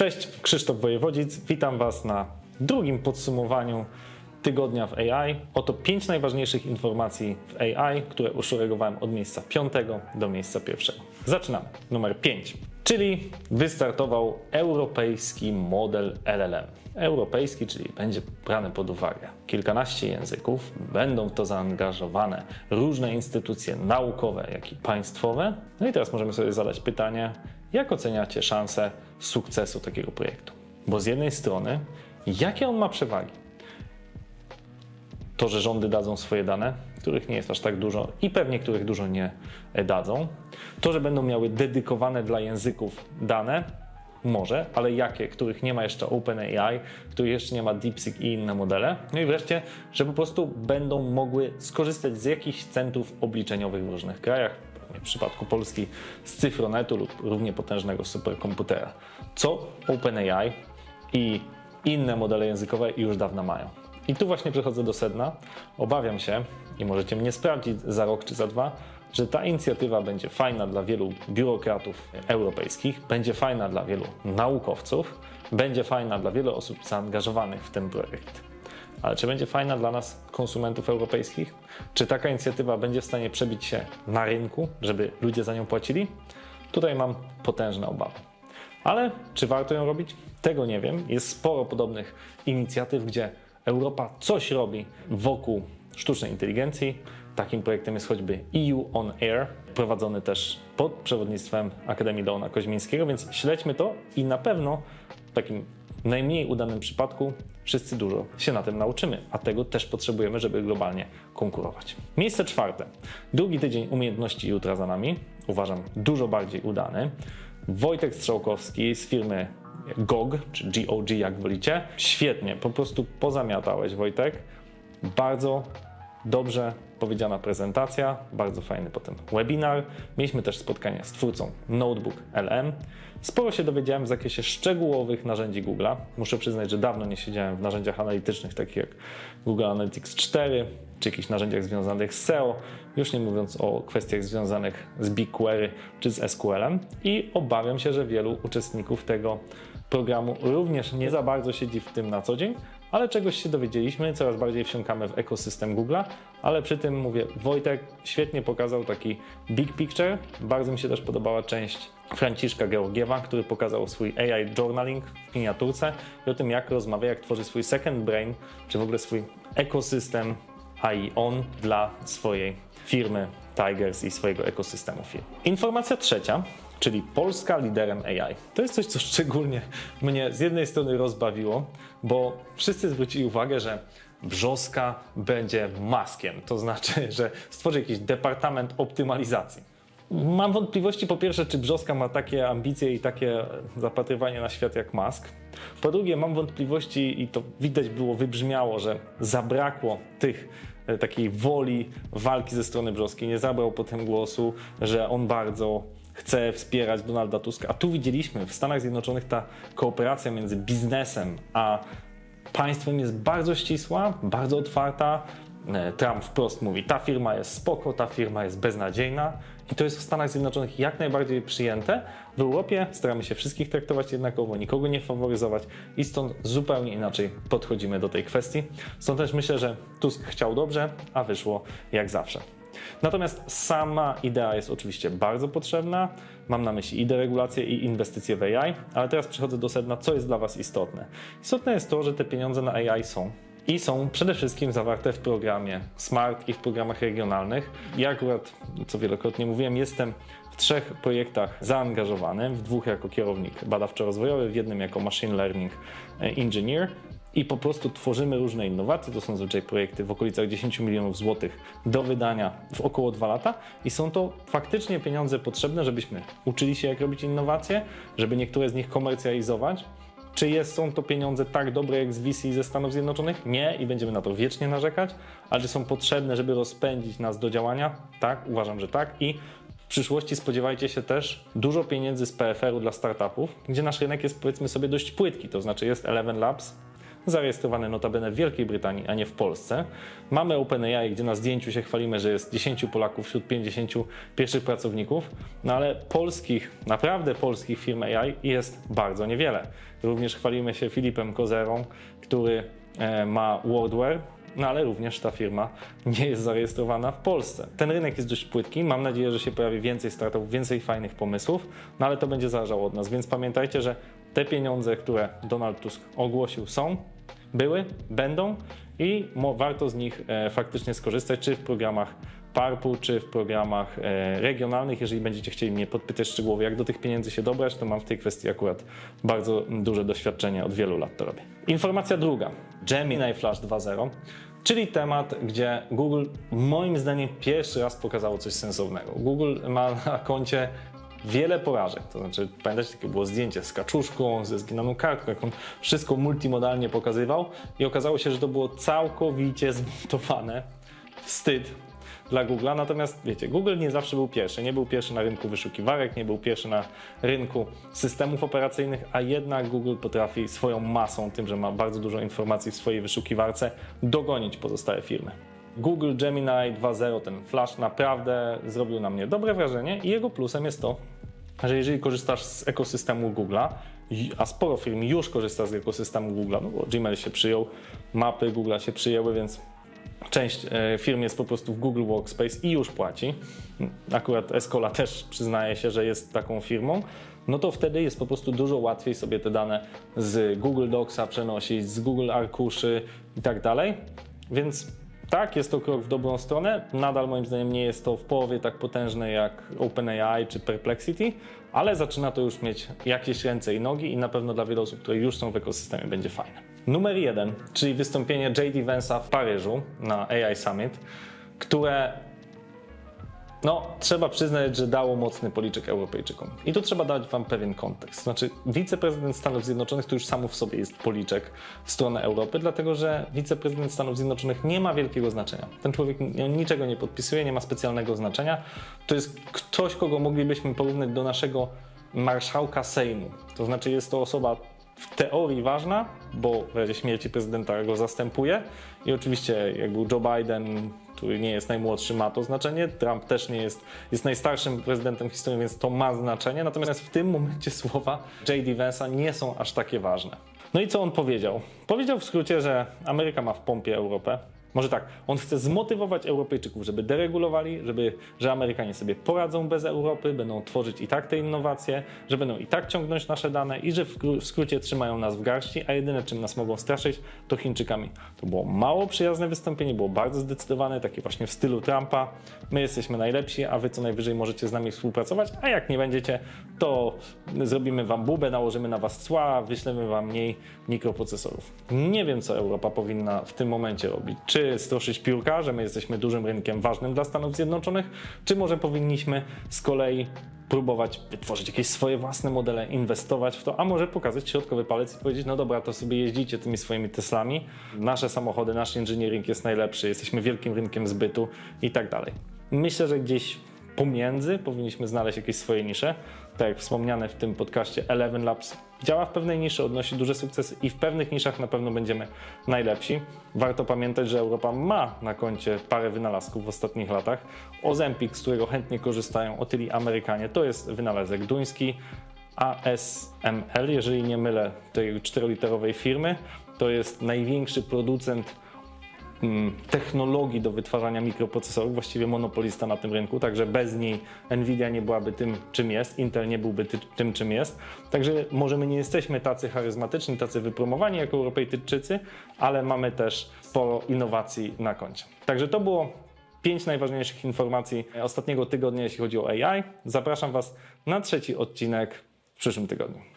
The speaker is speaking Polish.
Cześć, Krzysztof Wojewodzic. Witam Was na drugim podsumowaniu tygodnia w AI. Oto pięć najważniejszych informacji w AI, które uszeregowałem od miejsca piątego do miejsca pierwszego. Zaczynamy. Numer 5, czyli wystartował europejski model LLM. Europejski, czyli będzie brany pod uwagę kilkanaście języków, będą w to zaangażowane różne instytucje naukowe, jak i państwowe. No i teraz możemy sobie zadać pytanie, jak oceniacie szanse sukcesu takiego projektu? Bo z jednej strony, jakie on ma przewagi? To, że rządy dadzą swoje dane, których nie jest aż tak dużo i pewnie których dużo nie dadzą. To, że będą miały dedykowane dla języków dane, może, ale jakie, których nie ma jeszcze OpenAI, których jeszcze nie ma DeepSeek i inne modele. No i wreszcie, że po prostu będą mogły skorzystać z jakichś centrów obliczeniowych w różnych krajach, w przypadku Polski z cyfronetu lub równie potężnego superkomputera. Co OpenAI i inne modele językowe już dawno mają. I tu właśnie przechodzę do sedna. Obawiam się, i możecie mnie sprawdzić za rok czy za dwa, że ta inicjatywa będzie fajna dla wielu biurokratów europejskich, będzie fajna dla wielu naukowców, będzie fajna dla wielu osób zaangażowanych w ten projekt. Ale czy będzie fajna dla nas, konsumentów europejskich? Czy taka inicjatywa będzie w stanie przebić się na rynku, żeby ludzie za nią płacili? Tutaj mam potężne obawy. Ale czy warto ją robić? Tego nie wiem. Jest sporo podobnych inicjatyw, gdzie Europa coś robi wokół sztucznej inteligencji. Takim projektem jest choćby EU On Air, prowadzony też pod przewodnictwem Akademii Leona Koźmińskiego, więc śledźmy to i na pewno w najmniej udanym przypadku wszyscy dużo się na tym nauczymy, a tego też potrzebujemy, żeby globalnie konkurować. Miejsce czwarte. Drugi tydzień umiejętności jutra za nami. Uważam dużo bardziej udany. Wojtek Strzałkowski z firmy GOG, czy GOG jak wolicie. Świetnie, po prostu pozamiatałeś Wojtek. Bardzo dobrze powiedziana prezentacja, bardzo fajny potem webinar. Mieliśmy też spotkanie z twórcą Notebook LM. Sporo się dowiedziałem w zakresie szczegółowych narzędzi Google'a. Muszę przyznać, że dawno nie siedziałem w narzędziach analitycznych takich jak Google Analytics 4 czy jakichś narzędziach związanych z SEO, już nie mówiąc o kwestiach związanych z BigQuery czy z SQL-em. I obawiam się, że wielu uczestników tego programu również nie za bardzo siedzi w tym na co dzień, ale czegoś się dowiedzieliśmy, coraz bardziej wsiąkamy w ekosystem Google'a, ale przy tym mówię, Wojtek świetnie pokazał taki big picture. Bardzo mi się też podobała część Franciszka Georgiewa, który pokazał swój AI journaling w miniaturce i o tym, jak rozmawia, jak tworzy swój second brain, czy w ogóle swój ekosystem AI on dla swojej firmy Tigers i swojego ekosystemu firm. Informacja trzecia, czyli Polska liderem AI. To jest coś, co szczególnie mnie z jednej strony rozbawiło, bo wszyscy zwrócili uwagę, że Brzoska będzie maskiem, to znaczy, że stworzy jakiś departament optymalizacji. Mam wątpliwości po pierwsze, czy Brzoska ma takie ambicje i takie zapatrywanie na świat jak Musk. Po drugie, mam wątpliwości i to widać było, wybrzmiało, że zabrakło tych e, takiej woli walki ze strony Brzoskiej. Nie zabrał potem głosu, że on bardzo chce wspierać Donalda Tuska. A tu widzieliśmy w Stanach Zjednoczonych ta kooperacja między biznesem a państwem jest bardzo ścisła, bardzo otwarta. E, Trump wprost mówi, ta firma jest spoko, ta firma jest beznadziejna i to jest w Stanach Zjednoczonych jak najbardziej przyjęte. W Europie staramy się wszystkich traktować jednakowo, nikogo nie faworyzować i stąd zupełnie inaczej podchodzimy do tej kwestii. Stąd też myślę, że Tusk chciał dobrze, a wyszło jak zawsze. Natomiast sama idea jest oczywiście bardzo potrzebna. Mam na myśli i deregulację, i inwestycje w AI, ale teraz przechodzę do sedna, co jest dla Was istotne. Istotne jest to, że te pieniądze na AI są. I są przede wszystkim zawarte w programie Smart i w programach regionalnych. Ja akurat, co wielokrotnie mówiłem, jestem w trzech projektach zaangażowany, w dwóch jako kierownik badawczo-rozwojowy, w jednym jako machine learning engineer i po prostu tworzymy różne innowacje. To są zazwyczaj projekty w okolicach 10 milionów złotych do wydania w około 2 lata i są to faktycznie pieniądze potrzebne, żebyśmy uczyli się jak robić innowacje, żeby niektóre z nich komercjalizować. Czy jest, są to pieniądze tak dobre jak z VC ze Stanów Zjednoczonych? Nie i będziemy na to wiecznie narzekać, ale czy są potrzebne, żeby rozpędzić nas do działania? Tak, uważam, że tak i w przyszłości spodziewajcie się też dużo pieniędzy z PFR-u dla startupów, gdzie nasz rynek jest powiedzmy sobie dość płytki, to znaczy jest Eleven Labs, zarejestrowany notabene w Wielkiej Brytanii, a nie w Polsce. Mamy OpenAI, gdzie na zdjęciu się chwalimy, że jest 10 Polaków wśród 50 pierwszych pracowników, no ale polskich, naprawdę polskich firm AI jest bardzo niewiele. Również chwalimy się Filipem Kozerą, który e, ma Wordware, no ale również ta firma nie jest zarejestrowana w Polsce. Ten rynek jest dość płytki, mam nadzieję, że się pojawi więcej startupów, więcej fajnych pomysłów, no ale to będzie zależało od nas, więc pamiętajcie, że te pieniądze, które Donald Tusk ogłosił są, były, będą i warto z nich e, faktycznie skorzystać, czy w programach PARP-u, czy w programach e, regionalnych. Jeżeli będziecie chcieli mnie podpytać szczegółowo, jak do tych pieniędzy się dobrać, to mam w tej kwestii akurat bardzo duże doświadczenie, od wielu lat to robię. Informacja druga. Gemini Flash 2.0, czyli temat, gdzie Google moim zdaniem pierwszy raz pokazało coś sensownego. Google ma na koncie wiele porażek. To znaczy, pamiętacie, takie było zdjęcie z kaczuszką, ze zginaną kartką, jak on wszystko multimodalnie pokazywał i okazało się, że to było całkowicie zmontowane. Wstyd dla Google'a. Natomiast wiecie, Google nie zawsze był pierwszy. Nie był pierwszy na rynku wyszukiwarek, nie był pierwszy na rynku systemów operacyjnych, a jednak Google potrafi swoją masą, tym, że ma bardzo dużo informacji w swojej wyszukiwarce, dogonić pozostałe firmy. Google Gemini 2.0, ten flash naprawdę zrobił na mnie dobre wrażenie i jego plusem jest to, że jeżeli korzystasz z ekosystemu Google'a, a sporo firm już korzysta z ekosystemu Google'a, no bo Gmail się przyjął, mapy Google'a się przyjęły, więc część e, firm jest po prostu w Google Workspace i już płaci. Akurat Escola też przyznaje się, że jest taką firmą. No to wtedy jest po prostu dużo łatwiej sobie te dane z Google Docsa przenosić, z Google Arkuszy i tak dalej. Więc tak, jest to krok w dobrą stronę. Nadal moim zdaniem nie jest to w połowie tak potężne jak OpenAI czy Perplexity, ale zaczyna to już mieć jakieś ręce i nogi i na pewno dla wielu osób, które już są w ekosystemie, będzie fajne. Numer jeden, czyli wystąpienie J.D. Vance'a w Paryżu na AI Summit, które no, trzeba przyznać, że dało mocny policzek Europejczykom. I tu trzeba dać Wam pewien kontekst. Znaczy, wiceprezydent Stanów Zjednoczonych to już samo w sobie jest policzek w stronę Europy, dlatego że wiceprezydent Stanów Zjednoczonych nie ma wielkiego znaczenia. Ten człowiek niczego nie podpisuje, nie ma specjalnego znaczenia. To jest ktoś, kogo moglibyśmy porównać do naszego marszałka Sejmu. To znaczy, jest to osoba w teorii ważna, bo w razie śmierci prezydenta go zastępuje. I oczywiście, jak był Joe Biden, który nie jest najmłodszy, ma to znaczenie. Trump też nie jest, jest najstarszym prezydentem w historii, więc to ma znaczenie. Natomiast w tym momencie słowa J.D. Vance'a nie są aż takie ważne. No i co on powiedział? Powiedział w skrócie, że Ameryka ma w pompie Europę. Może tak, on chce zmotywować Europejczyków, żeby deregulowali, żeby, że Amerykanie sobie poradzą bez Europy, będą tworzyć i tak te innowacje, że będą i tak ciągnąć nasze dane i że w, w skrócie trzymają nas w garści, a jedyne czym nas mogą straszyć to Chińczykami. To było mało przyjazne wystąpienie, było bardzo zdecydowane, takie właśnie w stylu Trumpa. My jesteśmy najlepsi, a wy co najwyżej możecie z nami współpracować, a jak nie będziecie, to zrobimy wam bubę, nałożymy na was cła, wyślemy wam mniej mikroprocesorów. Nie wiem, co Europa powinna w tym momencie robić. Czy stroszyć piórka, że my jesteśmy dużym rynkiem ważnym dla Stanów Zjednoczonych, czy może powinniśmy z kolei próbować wytworzyć jakieś swoje własne modele, inwestować w to, a może pokazać środkowy palec i powiedzieć, no dobra, to sobie jeździcie tymi swoimi Teslami, nasze samochody, nasz engineering jest najlepszy, jesteśmy wielkim rynkiem zbytu i tak dalej. Myślę, że gdzieś pomiędzy powinniśmy znaleźć jakieś swoje nisze. Tak jak wspomniane w tym podcaście, Eleven Labs działa w pewnej niszy, odnosi duże sukcesy i w pewnych niszach na pewno będziemy najlepsi. Warto pamiętać, że Europa ma na koncie parę wynalazków w ostatnich latach. Ozempic, z którego chętnie korzystają otyli Amerykanie, to jest wynalazek duński. ASML, jeżeli nie mylę, tej czteroliterowej firmy, to jest największy producent technologii do wytwarzania mikroprocesorów, właściwie monopolista na tym rynku, także bez niej Nvidia nie byłaby tym, czym jest, Intel nie byłby ty, tym, czym jest. Także może my nie jesteśmy tacy charyzmatyczni, tacy wypromowani jako Europejczycy, ale mamy też sporo innowacji na koncie. Także to było pięć najważniejszych informacji ostatniego tygodnia, jeśli chodzi o AI. Zapraszam Was na trzeci odcinek w przyszłym tygodniu.